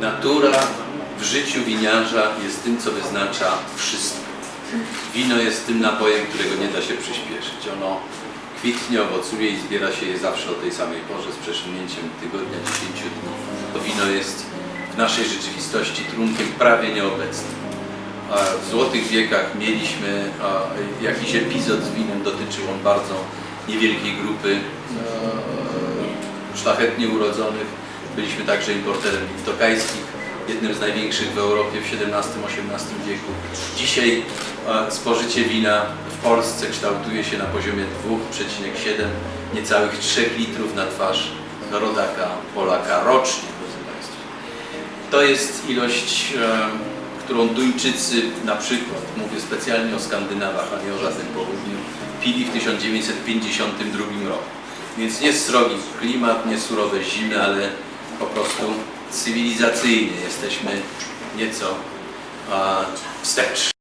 Natura w życiu winiarza jest tym, co wyznacza wszystko. Wino jest tym napojem, którego nie da się przyspieszyć. Ono kwitnie, owocuje i zbiera się je zawsze o tej samej porze z przesunięciem tygodnia, 10 dni. To wino jest w naszej rzeczywistości trunkiem prawie nieobecnym. W złotych wiekach mieliśmy jakiś epizod z winem, dotyczył on bardzo niewielkiej grupy e, szlachetnie urodzonych. Byliśmy także importerem win tokajskich, jednym z największych w Europie w XVII-XVIII wieku. Dzisiaj e, spożycie wina w Polsce kształtuje się na poziomie 2,7, niecałych 3 litrów na twarz rodaka, Polaka rocznie. To jest ilość, e, którą Duńczycy na przykład, mówię specjalnie o Skandynawach, a nie o żadnym południu, pili w 1952 roku. Więc nie srogi klimat, nie surowe zimy, ale po prostu cywilizacyjnie jesteśmy nieco wstecz.